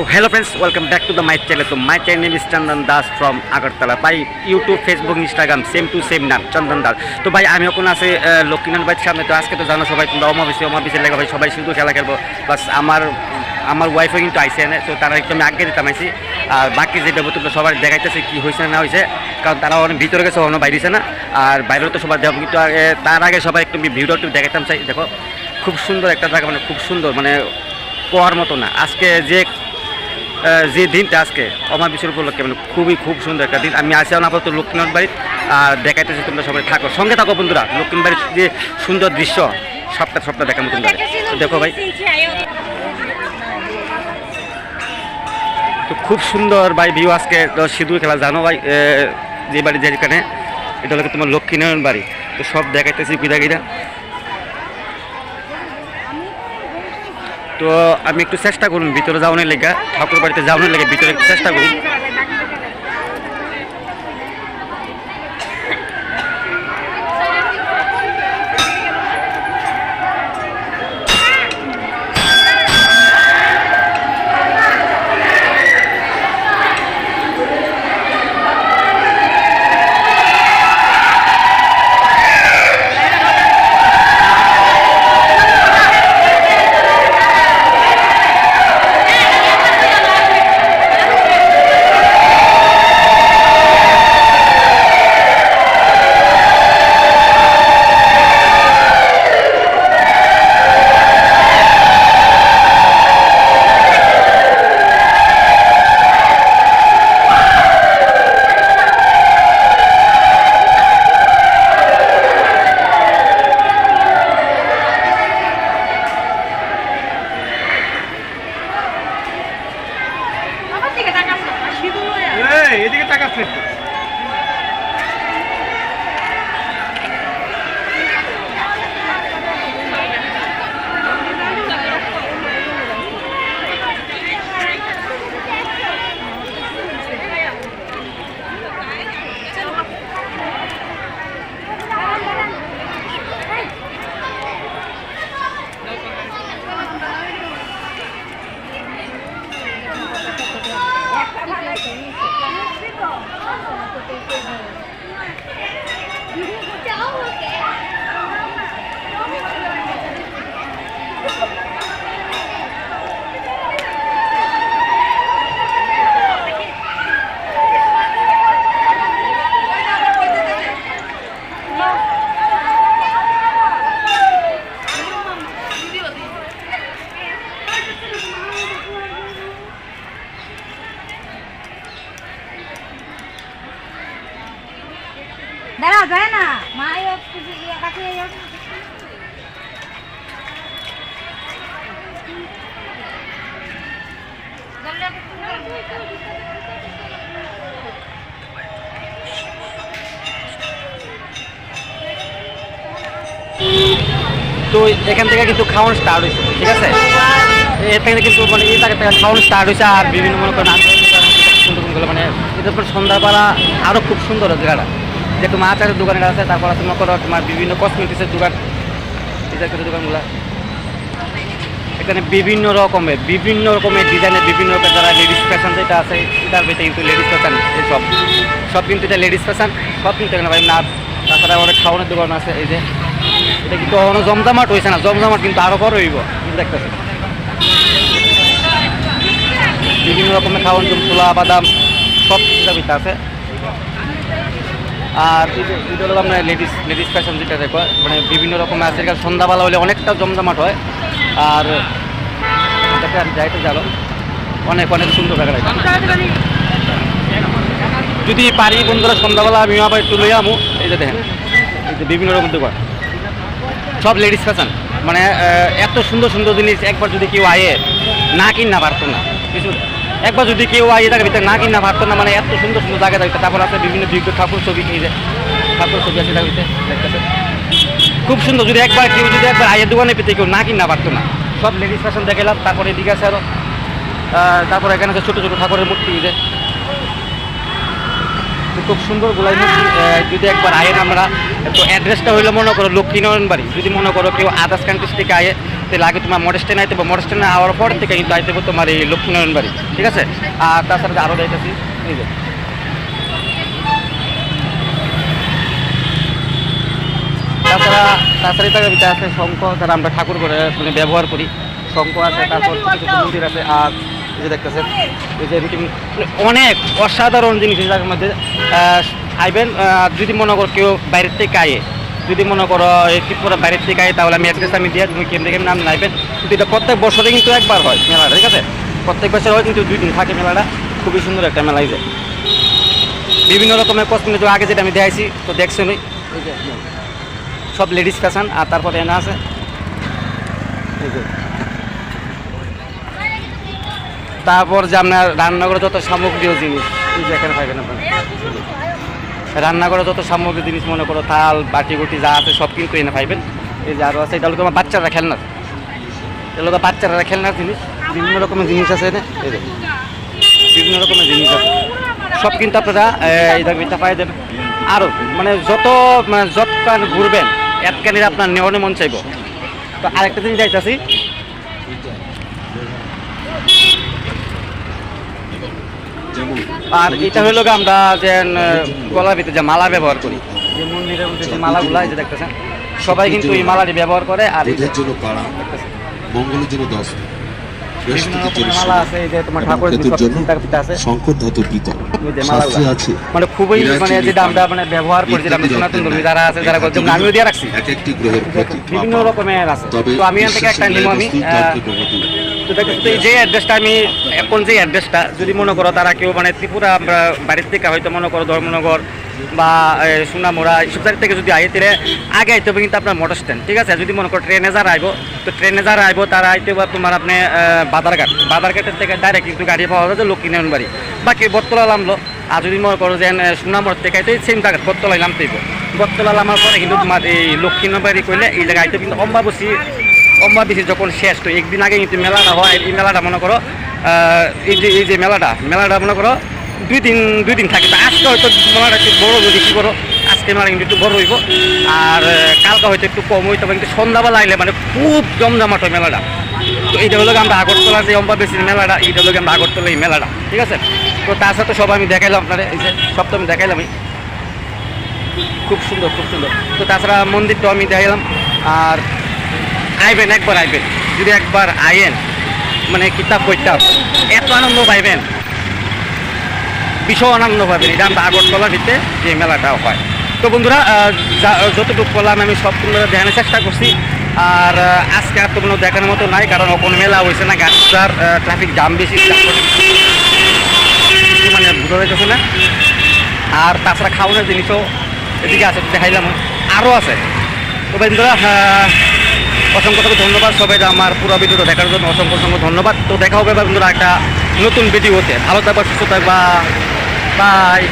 তো hello friends welcome back to the my channel তো my channel is Chandan Das from Agartala ভাই YouTube Facebook Instagram same to same নাম চন্দন দাস তো ভাই আমি এখন আছে লক্ষ্মীনাথ ভাইয়ের সামনে। তো আজকে তো জানো সবাই, তোমরা অমাবিসে অমাবিসে লেগে ভাই সবাই শুধু খেলা খেলব। প্লাস আমার আমার ওয়াইফও কিন্তু আইসে এনে, তো তারা একটু আমি আগে দিতাম আইসি। আর বাকি যেটা তোমরা সবার দেখাইতেছে কি হয়েছে না হয়েছে কারণ তারা অনেক ভিতরে গেছে, অন্য বাইরেছে না। আর বাইরেও তো সবার দেওয়া কিন্তু তার আগে সবাই একটু ভিডিও একটু দেখাইতাম চাই। দেখো, খুব সুন্দর একটা জায়গা মানে খুব সুন্দর মানে কোয়ার মতো না। আজকে যে যে দিনটা আজকে অমার বিশ্বের উপলক্ষে মানে খুবই খুব সুন্দর একটা দিন। আমি আসি আপাতত লক্ষ্মীনাথ বাড়ি আর দেখাইতেছি তোমরা সবাই থাকো। সঙ্গে থাকো বন্ধুরা, লক্ষ্মীনাথ বাড়ির যে সুন্দর দৃশ্য, সবটা সবটা দেখার মতন তো দেখো ভাই। তো খুব সুন্দর ভাই ভিউ আজকে। তো সিঁদুর খেলা, জানো ভাই যে বাড়ি যেখানে, এটা হলো তোমার লক্ষ্মীনারায়ণ বাড়ি। তো সব দেখাইতেছি পিদাগিরা তো আমি একটু চেষ্টা করুন ভিতরে যাওয়ানোর লেগে ঠাকুর বাড়িতে যাওয়ানোর লেগে ভিতরে একটু চেষ্টা করুন। এই, এদিকে কাছে তো এখান থেকে কিন্তু খাওয়ানো স্টার্ট হয়েছে, ঠিক আছে? এর থেকে কিন্তু মানে থেকে খাওয়ানো স্টার্ট হয়েছে আর বিভিন্ন মনে করেন মানে এটার পর সন্ধ্যাবেলা আরও খুব সুন্দর জায়গাটা। যে তোমার আচারের দোকানটা আছে, তারপর মনে করো তোমার বিভিন্ন কসমেটিক্সের দোকান। জায়গার দোকানগুলো। এখানে বিভিন্ন রকমের বিভিন্ন রকমের ডিজাইনের, বিভিন্ন রকমের যারা লেডিস ফ্যাশন যেটা আছে, এটার ভিতরে কিন্তু লেডিস ফ্যাশন সব। সব কিন্তু এটা লেডিস ফ্যাশন সব কিন্তু এখানে ভাই না তাছাড়া অনেক খাওয়ানোর দোকান আছে, এই যে। এটা কিন্তু এখনও জমজমাট হয়েছে না? জমজমাট কিন্তু আরও বড় হইব দেখতেছে। বিভিন্ন রকমের খাওয়ান যেমন ছোলা, বাদাম, সব ভিতরে আছে। আর এটা- হলো আপনার লেডিস লেডিস ফ্যাশন যেটা দেখো মানে বিভিন্ন রকম এখানে সন্ধ্যাবেলা হলে অনেকটা জমজমাট হয়। আর এটাতে আমি যাইতে জানো অনেক অনেক সুন্দর লাগে যদি পারি বন্ধুরা, সন্ধ্যাবেলা আমি আবার একটু লই আমু। এই যে দেখেন, এই যে বিভিন্ন রকম দোকান। সব লেডিস ফ্যাশন মানে এত সুন্দর সুন্দর জিনিস একবার যদি কেউ আয়ে, না কিন কিনা পারতো না। কিছু একবার যদি কেউ আয়ে তার ভিতরে না কিনা পারতো না মানে এত সুন্দর সুন্দর জায়গা থাকতো, তারপর আছে বিভিন্ন বিজ্ঞ ঠাকুর ছবি, এই যে ঠাকুর ছবি আছে দেখতেছে খুব সুন্দর, যদি একবার কেউ যদি একবার আয়ের দোকানে পেতে কেউ না কিনা পারতো না। সব লেডিস ফ্যাশন দেখালাম, তারপরে এদিকে আছে আরও তারপর এখানে আছে ছোটো ছোটো ঠাকুরের মূর্তি যে। খুব সুন্দর গোলাই যদি একবার আয়েন আমরা, তো অ্যাড্রেসটা হইল মনে করো লক্ষ্মীনারায়ণ বাড়ি যদি মনে করো কেউ আদার্স কান্ট্রিজ থেকে আয়ে তাহলে আগে তোমার মডেস্টে আইতে হবে মডেস্টে আওয়ার পর থেকে কিন্তু আইতে তোমার এই লক্ষ্মীনারায়ণ বাড়ি, ঠিক আছে? আর তাছাড়া আরও যে। তাছাড়া তাছাড়া আছে শঙ্খ আমরা ঠাকুর করে মানে ব্যবহার করি। শঙ্খ আছে, তারপর মন্দির আছে, আর যে এই যে অনেক অসাধারণ জিনিস মধ্যে। আইবেন যদি মনে করো কেউ বাইরের থেকে আয়ে যদি মনে করো ত্রিপুরা বাইরের থেকে আয়, তাহলে আমি অ্যাড্রেস আমি দিয়ে তুমি কেমন কেমন নাম নাইবেন কিন্তু এটা প্রত্যেক বছরে কিন্তু একবার হয় মেলাটা, ঠিক আছে? প্রত্যেক বছর হয়, কিন্তু দুই দিন থাকে মেলাটা। খুবই সুন্দর একটা মেলা এই যে। বিভিন্ন রকমের কসমেটিক আগে যেটা আমি দেখাইছি, তো দেখছেনই এই যে সব লেডিস ফ্যাশন আর তারপরে এনা আছে। তারপর যে আপনার রান্নাঘরে যত সামগ্রীয় জিনিস এখানে পাইবেন আপনার। রান্নাঘরে যত সামগ্রী জিনিস মনে করো, থাল, বাটি গুটি যা আছে সব কিন্তু এনে পাইবেন এই যে আরও আছে, এটা হলো তোমার বাচ্চারা খেলনার। এটা হলো বাচ্চারা খেলনার জিনিস। বিভিন্ন রকমের জিনিস আছে এনে। এই বিভিন্ন রকমের জিনিস আছে। সব কিন্তু আপনারা এই দেখবেন পাই দেবেন। আরও মানে যত মানে যৎকান ঘুরবেন এতকানির আপনার নেওয়ানে মন চাইব। তো আরেকটা জিনিস যাইতেছি আর এটা হলো আমরা যে গলার ভিতরে যে মালা ব্যবহার করি। যে মন্দিরের মধ্যে যে মালাগুলা যে দেখতেছেন সবাই কিন্তু এই মালাটি ব্যবহার করে আর বুধের জন্য পাড়া মঙ্গলের জন্য দশ বিভিন্ন রকমের আছে মানে খুবই মানে যেটা আমরা মানে ব্যবহার করি যেটা সনাতন ধর্মী যারা যারা করছে আমিও দিয়ে রাখছি। বিভিন্ন রকমের তো আমি এখান থেকে একটা নিব আমি যে অ্যাড্রেসটা আমি এখন যে অ্যাড্রেসটা যদি মনে করো তারা কেউ মানে ত্রিপুরা বাড়ির থেকে হয়তো মনে করো ধর্মনগর বা সোনামুড়া এইসব জায়গা থেকে যদি আইতে তাহলে আগে আইতে হবে কিন্তু আপনার মোটর স্ট্যান্ড ঠিক আছে? যদি মনে করো ট্রেনে যারা আইব তো ট্রেনে যারা আইব তারা আইতে হবে তোমার আপনি আহ, বাদারঘাট। বাদারঘাটের থেকে ডাইরেক্ট কিন্তু গাড়ি পাওয়া যায় লক্ষ্মীনারায়ণ বাড়ি বাকি বটতলা নামলো। আর যদি মনে করো যে সোনামুড়ার থেকে আইতে সেম জায়গা বটতলায় নামতে হইব বটতলা নামার পরে কিন্তু তোমার এই লক্ষ্মীনারায়ণ বাড়ি করলে এই জায়গায় আইতে কিন্তু অম্বাবসী অম্বাবসী যখন শেষ, তো একদিন আগে কিন্তু মেলাটা হয়, এই মেলাটা মনে করো এই যে এই যে মেলাটা মেলাটা মনে করো, দুই দিন দুই দিন থাকে। আজকে হয়তো মেলাটা একটু বড় যদি কী করো। আজকে মেলা কিন্তু একটু বড় হইব। আর কালকে হয়তো একটু কম হইতো কিন্তু সন্ধ্যাবেলা আইলে মানে খুব জমজমাট হয় মেলাটা। তো এইটা হলো আমরা আগরতলা যে অম্বাবেশির মেলাটা, এইটা হলো আমরা আগরতলা এই মেলাটা, ঠিক আছে? তো তার সাথে সব আমি দেখাইলাম আপনার এই যে সব তো আমি দেখাইলামই। খুব সুন্দর খুব সুন্দর। তো তাছাড়া মন্দিরটাও আমি দেখাইলাম। আর আইবেন, একবার আইবেন। যদি একবার আইয়েন মানে কিতাব বইটা এত আনন্দ পাইবেন। ভীষণ আনন্দ পাবেন এটা আমরা আগরতলার ভিতরে যে মেলাটাও হয়। তো বন্ধুরা যতটুকু করলাম, আমি সব তোমরা দেখানোর চেষ্টা করছি। আর আজকে আর তো কোনো দেখানোর মতো নাই, কারণ কোনো মেলা হয়েছে না গাড়িটার ট্রাফিক জাম বেশি মানে বোঝা যাইতেছে না। আর তাছাড়া খাওয়ানোর জিনিসও এদিকে আছে, দেখাইলাম আরও আছে। তো বন্ধুরা অসংখ্য অসংখ্য ধন্যবাদ। সবাই আমার পুরো ভিডিওটা দেখার জন্য অসংখ্য অসংখ্য ধন্যবাদ। তো দেখা হবে বন্ধুরা একটা নতুন ভিডিওতে। ভালো থাকবা, সুস্থ থাকবা। বাই